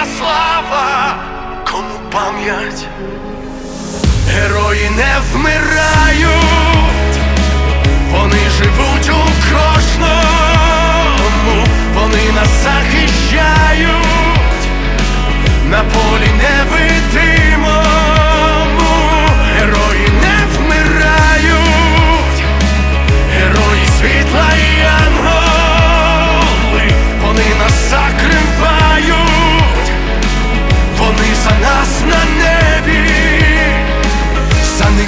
Вічна слава, кому пам'ять, герої не вмирають,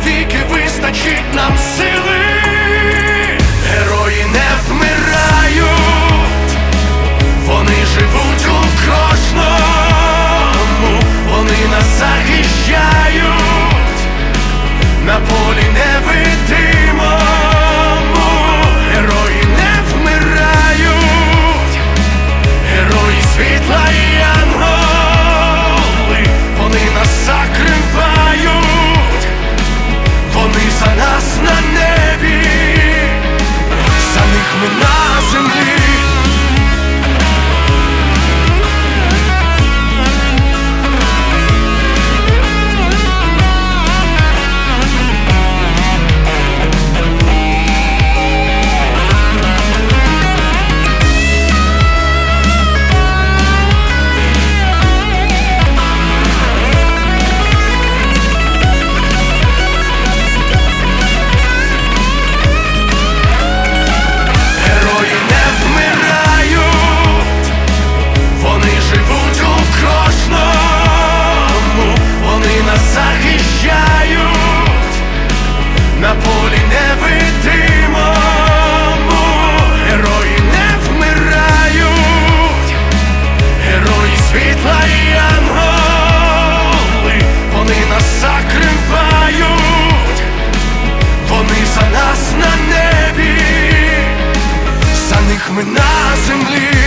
навіки вистачить нам сили. На землі.